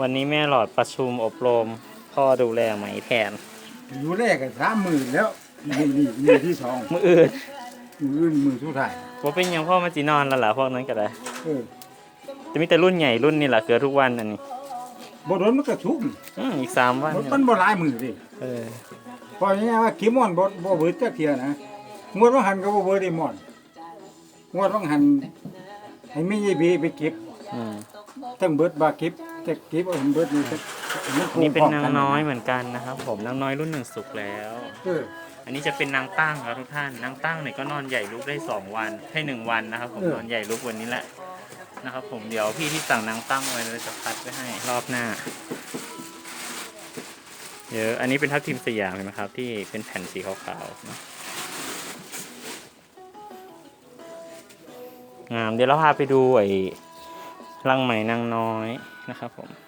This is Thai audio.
วันนี้แม่หลอดประชุมอบรม พ่อดูแลไหมแทน อยู่แรกก็สามหมื่นแล้วนี่นี่มือที่สองมืออื่นมืออื่นมือสุดท้ายว่าเป็นหยังพ่อมาจีนอนแล้วล่ะพวกนั้นก็ได้เออจะมีแต่รุ่นใหญ่รุ่นนี่แหละเกือทุกวันอันนี้บ่โดนมันก็ทุกข์อืมอีกสามวันมันมันบ่หลายมือดิเออเพราะอย่างนี้ว่ากิมอนบ่บ่เบิดจักเที่ยนะงวดว่างหันก็บ่เบิดได้หมอนงวดว่างหันให้แม่ยายบีไปเก็บอืมทั้งเบิดบาเก็บ แต่เก็บเอาเห็นเบิดนี่ก็มัอันนี่เป็นพร้นางกัน้อยเหมือนกันนะครับผมนางน้อยรุ่นหนึ่งสุกแล้ว เออ อันนี้จะเป็นนางตั้งครับทุกท่านนางตั้งเนี่ยก็นอนใหญ่ลุกได้สองวันให้หนึ่งวันนะครับ ผมเออ นอนใหญ่ลุกวันนี้แหละนะครับ ผมเดี๋ยวพี่ที่สั่งนางตั้งไว้เราจะคัดไว้ให้รอบหน้าเยอะอันนี้เป็นทับทิมสยามเห็นไหมครับ ที่เป็นแผ่นสีขาวๆเนอะงามเดี๋ยวเราพาไปดูไอ้ รังไหมนางน้อยนะครับผม